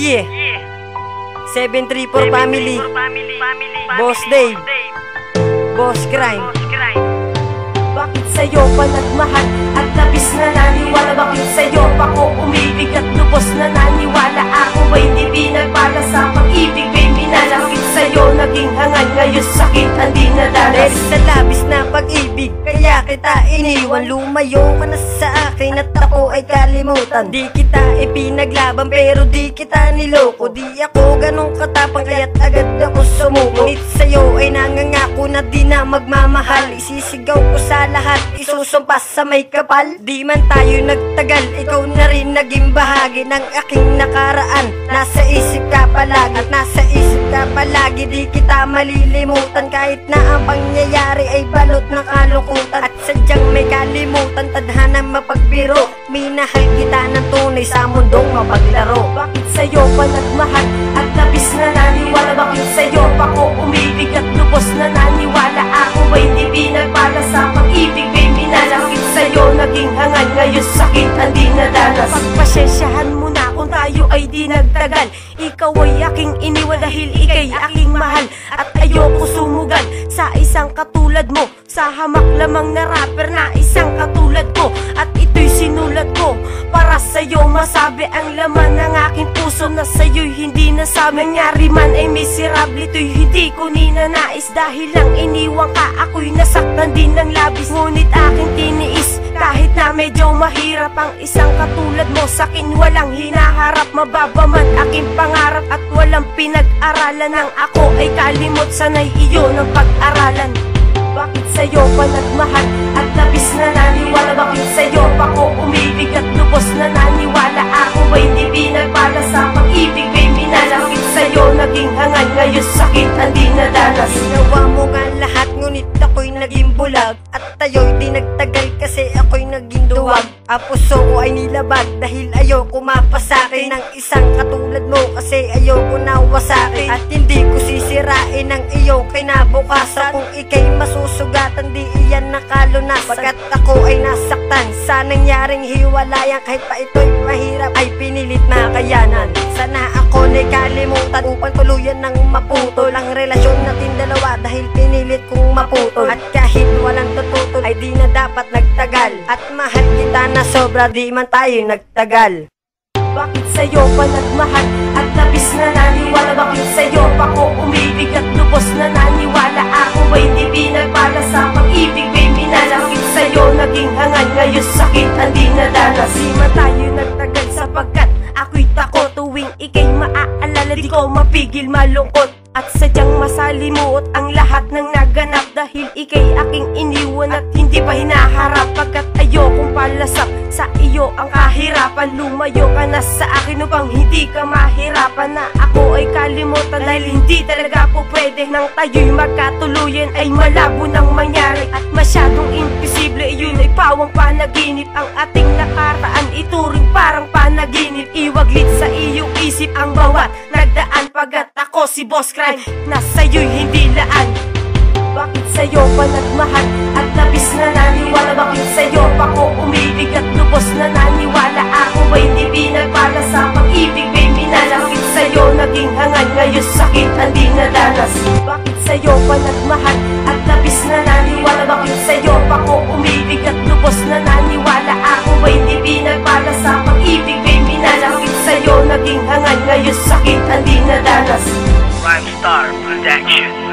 Yeah 734 family. Boss Dave. Boss Crime. Bakit sa'yo pa nagmahal at labis na naniwala? Bakit sa'yo pa ko umibig at lubos na naniwala? Ako ba'y di pinagbala sa pag-ibig Ba'y minala? Bakit sa'yo naging hangal? Ngayon sakit ang di nadalas Dahil sa labis na pag-ibig Kaya kita iniwan. Lumayo ka na sa akin At ako ay kalimutan. Di kita ipinaglaban Pero di kita niloko. Di ako ganong katapang Kaya't agad ako sumuko. Ngunit sa'yo ay nangangako Na di na magmamahal. Isisigaw ko sa lahat Isusumpas sa may kapal. Di man tayo nagtagal Ikaw na rin naging bahagi Ng aking nakaraan. Nasa isip ka palagi nasa malilimutan. Kahit na ang pangyayari ay balot ng kalungkutan. At sadyang may kalimutan Tadhana mapagbiro. Minahal kita ng tunay sa mundong mapaglaro. Bakit sa'yo pa nagmahal at labis na naniwala? Bakit sa'yo pa tayo ay di nagtagal Ikaw ay aking iniwan dahil ikay aking mahal At ayoko sumugal sa isang katulad mo. Sa hamak lamang na rapper na isang katulad ko At ito'y sinulat ko Para sa'yo. Masabi ang laman ng aking puso Na sa'yo'y hindi nasabi Nangyari man ay miserable. Ito'y hindi ko ninanais Dahil lang iniwan ka. Ako'y nasaktan din ng labis Ngunit aking tiniis Kahit na medyo mahirap Ang isang katulad mo Sa'kin walang hinaharap. Mababa man aking pangarap At walang pinag-aralan. Nang ako ay kalimot Sanay iyon ang pag-aralan. Bakit sa'yo pa nagmahal at labis na naniwala? Bakit sa'yo pa ko umibig at lubos na naniwala? Ako ba'y di pinagbala sa pag-ibig Ba'y minala? Bakit sa'yo naging hangal? Ngayon sakit ang di nadalas Ginawa mo nga lahat ngunit ako'y naging bulag At tayo'y di nagtagal kasi Ang puso ko ay nilabag dahil ayoko mapasakit Ng isang katulad mo kasi ayoko nawasakin. At hindi ko sisirain ang iyong kinabukasan Kung ikay masusugatan di iyan nakalunasan Pagkat ako ay nasaktan sa nangyaring hiwalayan Kahit pa ito'y mahirap ay pinilit makayanan Sana ako na'y kalimutan upang tuluyan ng maputol Ang relasyon natin dalawa dahil pinilit kong maputol. At kahit walang tututol ay di na dapat nagtagal. At mahal kita na sobra di man tayo nagtagal. Bakit sa'yo pa nagmahal at labis na naniwala? Bakit sa'yo pa ko umibig at lubos na naniwala? Ako ba'y di pinagbala sa pag-ibig Ba'y minala? Bakit sa'yo naging hangal? Ngayon sakit ang di nadalas Di man tayo nagtagal sapagkat ako'y tako Tuwing ikay maaalala. Di ko mapigil malungkot At sadyang masalimuot ang lahat ng naganap Dahil ikay aking iniwan at hindi pa hinaharap. Pagkat ayokong palasap sa iyo ang kahirapan Lumayo ka na sa akin upang hindi ka mahirapan. Na ako ay kalimutan dahil hindi talaga po pwede. Nang tayo'y magkatuluyan ay malabo nang mangyari At masyadong imposible. Yun ay pawang panaginip Ang ating ako si Boss Crime na sa'yo'y hindi laan. Bakit sa'yo pa nagmahal? At labis na naniwala. Bakit sa'yo pa ko umibig at lubos na naniwala. Ako ba'y di pinagbala sa pag-ibig Ba'y minala? Bakit sa'yo naging hangal? Ngayon sakit ang di Bakit sa'yo pa nagmahal? At labis na naniwala. Bakit sa'yo pa ko umibig at lubos na naniwala. Ako ba'y di pinagbala sa pag-ibig Ba'y minala? Bakit sa'yo naging hangal? Ngayon sakit Star Production.